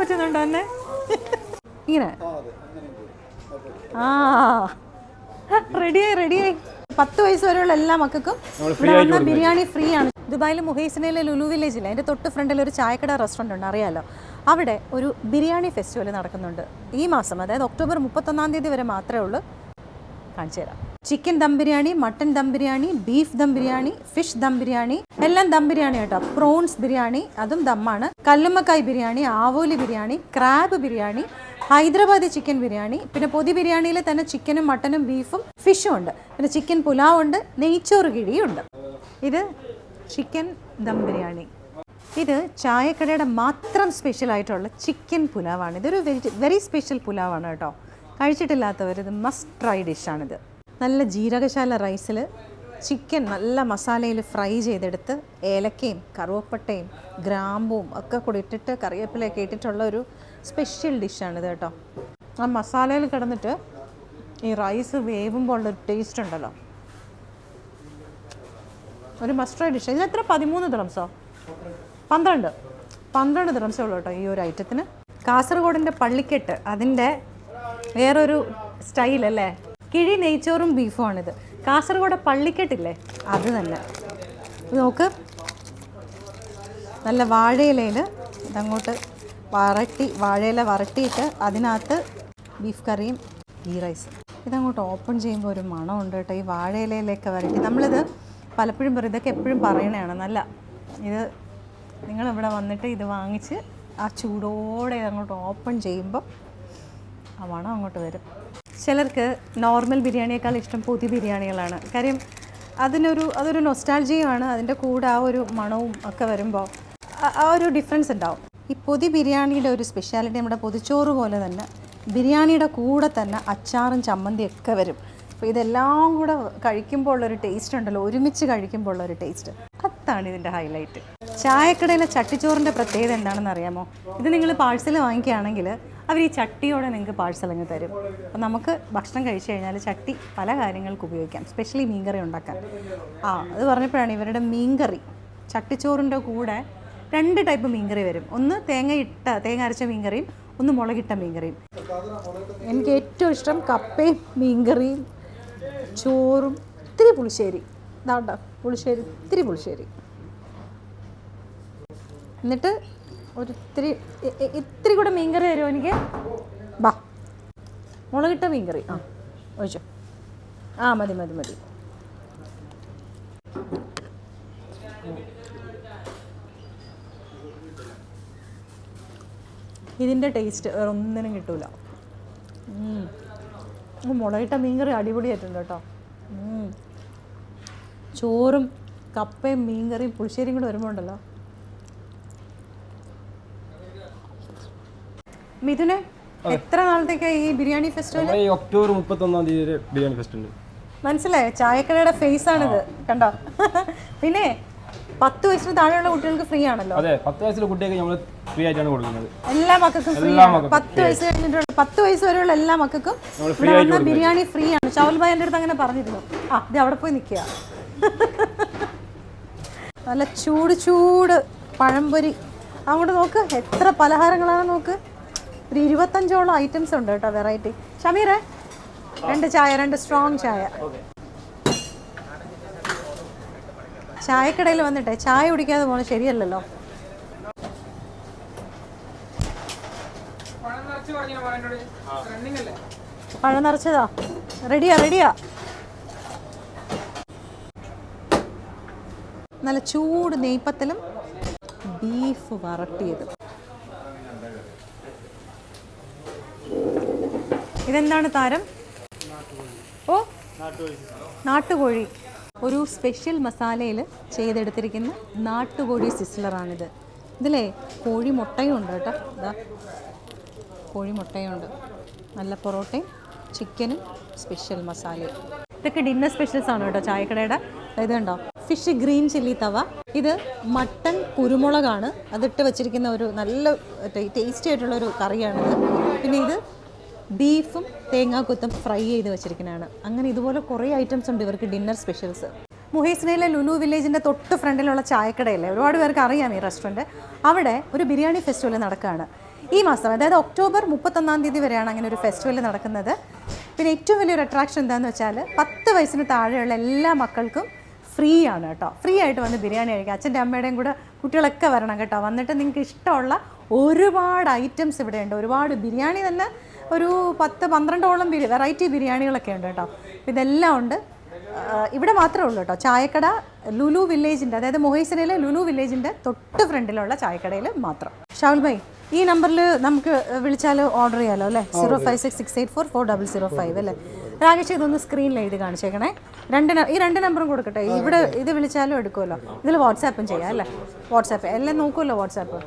പറ്റുന്നുണ്ടോ എന്നെ ഇങ്ങനെ? ആ. റെഡിയായി റെഡിയായി. പത്ത് വയസ്സ് വരെയുള്ള എല്ലാ മക്കൾക്കും ഇവിടെ വന്ന ബിരിയാണി ഫ്രീ ആണ്. ദുബായിൽ മുഹൈസിനയിലെ ലുലു വില്ലേജിൽ അതിന്റെ തൊട്ട് ഫ്രണ്ടിൽ ഒരു ചായക്കട റെസ്റ്റോറന്റ് ഉണ്ട്. അറിയാലോ? അവിടെ ഒരു ബിരിയാണി ഫെസ്റ്റിവൽ നടക്കുന്നുണ്ട്. ഈ മാസം അതായത് ഒക്ടോബർ മുപ്പത്തൊന്നാം തീയതി വരെ മാത്രമേ ഉള്ളൂ. കാണിച്ചു തരാം. Chicken dum biryani mutton dum biryani beef dum biryani fish dum biryani എല്ലാം ദം ബിരിയാണി കേട്ടോ. പ്രോൺസ് ബിരിയാണി അതും ദമ്മാണ്. കല്ലുമ്മക്കായ് ബിരിയാണി ആവോലി ബിരിയാണി ക്രാബ് ബിരിയാണി ഹൈദരാബാദി ചിക്കൻ ബിരിയാണി പിന്നെ പൊതി ബിരിയാണിയിൽ തന്നെ ചിക്കനും മട്ടനും ബീഫും ഫിഷും ഉണ്ട്. പിന്നെ ചിക്കൻ പുലാവ് ഉണ്ട് നെയ്ച്ചോറ് കിഴിയുണ്ട് ഇത് ചിക്കൻ ദം ബിരിയാണി. ഇത് ചായക്കടയുടെ മാത്രം സ്പെഷ്യൽ ആയിട്ടുള്ള ചിക്കൻ പുലാവാണ്. ഇതൊരു വെരി വെരി സ്പെഷ്യൽ പുലാവാണ് കേട്ടോ. കഴിച്ചിട്ടില്ലാത്തവർ ഇത് മസ്റ്റ് ട്രൈ ഡിഷാണിത്. നല്ല ജീരകശാല റൈസിൽ ചിക്കൻ നല്ല മസാലയിൽ ഫ്രൈ ചെയ്തെടുത്ത് ഏലക്കയും കറുവപ്പട്ടയും ഗ്രാമ്പും ഒക്കെ കൂടി ഇട്ടിട്ട് കറിവേപ്പിലയൊക്കെ ഇട്ടിട്ടുള്ള ഒരു സ്പെഷ്യൽ ഡിഷാണിത് കേട്ടോ. ആ മസാലയിൽ കിടന്നിട്ട് ഈ റൈസ് വേവുമ്പോൾ ഉള്ളൊരു ടേസ്റ്റ് ഉണ്ടല്ലോ. ഒരു മസ്റ്റർ ഡിഷ് ഇത് എത്ര? പതിമൂന്ന് ദിറംസോ പന്ത്രണ്ട്. പന്ത്രണ്ട് ദിറംസേ ഉള്ളൂ കേട്ടോ ഈ ഒരു ഐറ്റത്തിന് കാസർഗോഡിന്റെ പള്ളിക്കെട്ട് അതിന്റെ വേറൊരു സ്റ്റൈൽ അല്ലേ? കിഴി നെയ്ച്ചോറും ബീഫുമാണിത്. കാസർഗോഡ് പള്ളിക്കെട്ടില്ലേ? അത് തന്നെ. നോക്ക്. നല്ല വാഴയിലയിൽ ഇതങ്ങോട്ട് വരട്ടി വാഴയില വരട്ടിയിട്ട് അതിനകത്ത് ബീഫ് കറിയും ഗീ റൈസും ഇതങ്ങോട്ട് ഓപ്പൺ ചെയ്യുമ്പോൾ ഒരു മണം ഉണ്ട് കേട്ടോ. ഈ വാഴയിലയിലേക്ക് വരട്ടി. നമ്മളിത് പലപ്പോഴും പറയും ഇതൊക്കെ എപ്പോഴും പറയണതാണ്. നല്ല ഇത് നിങ്ങളിവിടെ വന്നിട്ട് ഇത് വാങ്ങിച്ച് ആ ചൂടോടെ അങ്ങോട്ട് ഓപ്പൺ ചെയ്യുമ്പോൾ ആ മണം അങ്ങോട്ട് വരും. ചിലർക്ക് നോർമൽ ബിരിയാണിയേക്കാൾ ഇഷ്ടം പൊതി ബിരിയാണികളാണ്. കാര്യം അതിനൊരു അതൊരു നൊസ്റ്റാൾജിയുമാണ് അതിന്റെ കൂടെ ആ ഒരു മണവും ഒക്കെ വരുമ്പോൾ ആ- ഒരു ഡിഫറൻസ് ഉണ്ടാവും. ഈ പൊതി ബിരിയാണിയുടെ ഒരു സ്പെഷ്യാലിറ്റി നമ്മുടെ പൊതിച്ചോറ് പോലെ തന്നെ ബിരിയാണിയുടെ കൂടെ തന്നെ അച്ചാറും ചമ്മന്തിയൊക്കെ വരും. അപ്പോൾ ഇതെല്ലാം കൂടെ കഴിക്കുമ്പോൾ ഉള്ളൊരു ടേസ്റ്റ് ഉണ്ടല്ലോ. ഒരുമിച്ച് കഴിക്കുമ്പോൾ ഉള്ളൊരു ടേസ്റ്റ് അതാണ് ഇതിന്റെ ഹൈലൈറ്റ് ചായക്കടയിലെ ചട്ടിച്ചോറിന്റെ പ്രത്യേകത എന്താണെന്ന് അറിയാമോ? ഇത് നിങ്ങൾ പാഴ്സൽ വാങ്ങിക്കുകയാണെങ്കിൽ അവർ ഈ ചട്ടിയോടെ നിങ്ങൾക്ക് പാഴ്സൽ അങ്ങ് തരും. അപ്പോൾ നമുക്ക് ഭക്ഷണം കഴിച്ചു കഴിഞ്ഞാൽ ചട്ടി പല കാര്യങ്ങൾക്ക് ഉപയോഗിക്കാം. സ്പെഷ്യലി മീൻകറി ഉണ്ടാക്കാൻ. ആ അത് പറഞ്ഞപ്പോഴാണ് ഇവരുടെ മീൻകറി. ചട്ടിച്ചോറിന്റെ കൂടെ രണ്ട് ടൈപ്പ് മീൻകറി വരും. ഒന്ന് തേങ്ങ ഇട്ട തേങ്ങ അരച്ച മീൻകറിയും ഒന്ന് മുളകിട്ട മീൻകറിയും. എനിക്ക് ഏറ്റവും ഇഷ്ടം കപ്പയും മീൻകറിയും ചോറും ഇത്തിരി പുളിശ്ശേരി. ഇതാണ്ട? പുളിശ്ശേരി ഇത്തിരി പുളിശ്ശേരി. എന്നിട്ട് ഒരു ഇത്തിരി കൂടെ മീൻകറി തരുമോ എനിക്ക്? ബാ. മുളകിട്ട മീൻകറി. ആ ഒഴിച്ചോ. ആ മതി മതി മതി. ഇതിന്റെ ടേസ്റ്റ് വേറെ ഒന്നിനും കിട്ടൂല. മുളകിട്ട മീൻ മുളകിട്ട മീൻകറി അടിപൊളിയായിട്ടുണ്ട് കേട്ടോ. ചോറും കപ്പയും മീൻകറിയും പുളിശ്ശേരിയും കൂടെ വരുമ്പോൾ ഉണ്ടല്ലോ മിഥുനെ എത്ര നാളത്തേക്കാ ഈ ബിരിയാണി ഫെസ്റ്റിവൽ ഈ ഒക്ടോബർ മുപ്പത്തൊന്നാം തീയതി വരെ ബിരിയാണി ഫെസ്റ്റ് ഉണ്ട്. മനസ്സിലായോ? ചായക്കടയുടെ ഫേസ് ആണിത്. കണ്ടോ? പിന്നെ പത്ത് വയസ്സിന് താഴെയുള്ള കുട്ടികൾക്ക് ഫ്രീ ആണല്ലോ. അതെ പത്ത് വയസ്സിലെ കുട്ടികൾക്ക് നമ്മൾ ഫ്രീ ആയിട്ടാണ് കൊടുക്കുന്നത്. എല്ലാ മക്കൾക്കും ഫ്രീ പത്ത് വയസ്സ് കഴിഞ്ഞിട്ടുള്ള പത്ത് വയസ്സ് വരെയുള്ള എല്ലാ മക്കൾക്കും ബിരിയാണി ഫ്രീ ആണ്. ഷൗൽ ഭായ് എന്റെ അടുത്ത് അങ്ങനെ പറഞ്ഞിരുന്നു. ആ ഇത് അവിടെ പോയി നിൽക്കുക നല്ല ചൂട് ചൂട് പഴംപൊരി. അങ്ങോട്ട് നോക്ക്. എത്ര പലഹാരങ്ങളാണ് നോക്ക്. ഒരു ഇരുപത്തഞ്ചോളം ഐറ്റംസ് ഉണ്ട് കേട്ടോ വെറൈറ്റി ഷമീറെ രണ്ട് ചായ രണ്ട് സ്ട്രോങ് ചായ. ചായക്കടയിൽ വന്നിട്ടേ ചായ കുടിക്കാതെ പോകണം ശരിയല്ലല്ലോ. പഴം നിറച്ചതാ. റെഡിയാ റെഡിയാ നല്ല ചൂട് നെയ്പ്പത്തലും ബീഫ് വരട്ടിയത് ഇതെന്താണ് താരം? ഓ നാട്ടുകോഴി. ഒരു സ്പെഷ്യൽ മസാലയിൽ ചെയ്തെടുത്തിരിക്കുന്ന നാട്ടുകോഴി സിസ്ലറാണിത്. ഇതിലേ കോഴി മുട്ടയും ഉണ്ട് കേട്ടോ. ഇതാ കോഴി മുട്ടയും ഉണ്ട്. നല്ല പൊറോട്ടയും ചിക്കനും സ്പെഷ്യൽ മസാലയും. ഇതൊക്കെ ഡിന്നർ സ്പെഷ്യൽസ് ആണ് കേട്ടോ ചായക്കടയുടെ. ഇത് കണ്ടോ? Fish green chilli tawa. ഇത് മട്ടൺ കുരുമുളകാണ്. അതിട്ട് വെച്ചിരിക്കുന്ന ഒരു നല്ല ടേസ്റ്റി ആയിട്ടുള്ള ഒരു കറിയാണിത്. പിന്നെ ഇത് ബീഫും തേങ്ങാക്കൊത്തും ഫ്രൈ ചെയ്ത് വെച്ചിരിക്കുന്നതാണ്. അങ്ങനെ ഇതുപോലെ കുറേ ഐറ്റംസ് ഉണ്ട് ഇവർക്ക് ഡിന്നർ സ്പെഷ്യൽസ് മുഹേസിനയിലെ ലുനു വില്ലേജിന്റെ തൊട്ട് ഫ്രണ്ടിലുള്ള ചായക്കടയല്ലേ? ഒരുപാട് പേർക്ക് അറിയാം ഈ റെസ്റ്റോറന്റ് അവിടെ ഒരു ബിരിയാണി ഫെസ്റ്റിവൽ നടക്കുകയാണ്. ഈ മാസം അതായത് ഒക്ടോബർ മുപ്പത്തൊന്നാം തീയതി വരെയാണ് അങ്ങനെ ഒരു ഫെസ്റ്റിവൽ നടക്കുന്നത്. പിന്നെ ഏറ്റവും വലിയൊരു അട്രാക്ഷൻ എന്താണെന്ന് വെച്ചാൽ പത്ത് വയസ്സിന് താഴെയുള്ള എല്ലാ മക്കൾക്കും ഫ്രീ ആണ് കേട്ടോ. ഫ്രീ ആയിട്ട് വന്ന് ബിരിയാണി കഴിക്കാം അച്ഛന്റെ അമ്മയുടെയും കൂടെ കുട്ടികളൊക്കെ വരണം കേട്ടോ. വന്നിട്ട് നിങ്ങൾക്ക് ഇഷ്ടമുള്ള ഒരുപാട് ഐറ്റംസ് ഇവിടെ ഉണ്ട് ഒരുപാട് ബിരിയാണി തന്നെ ഒരു പത്ത് പന്ത്രണ്ടോളം ബിരി വെറൈറ്റി ബിരിയാണികളൊക്കെ ഉണ്ട് കേട്ടോ. ഇതെല്ലാം ഉണ്ട്. ഇവിടെ മാത്രമേ ഉള്ളൂ കേട്ടോ. ചായക്കട ലുലു വില്ലേജിന്റെ അതായത് മൊഹീസിനയിലെ ലുലു വില്ലേജിന്റെ തൊട്ട് ഫ്രണ്ടിലുള്ള ചായക്കടയിൽ മാത്രം. ഷാവുൽ ഭായ് ഈ നമ്പറിൽ നമുക്ക് വിളിച്ചാൽ ഓർഡർ ചെയ്യാലോ അല്ലേ? Zero five six six eight four four double zero five അല്ലേ? രാകേഷ് ഇതൊന്ന് സ്ക്രീനിൽ എഴുതി കാണിച്ചേക്കണേ. രണ്ട് ഈ രണ്ട് നമ്പറും കൊടുക്കട്ടെ. ഇവിടെ ഇത് വിളിച്ചാലും എടുക്കുമല്ലോ. ഇതിൽ വാട്സാപ്പും ചെയ്യാം അല്ലേ? വാട്സാപ്പ് എല്ലാം നോക്കുമല്ലോ വാട്സാപ്പ്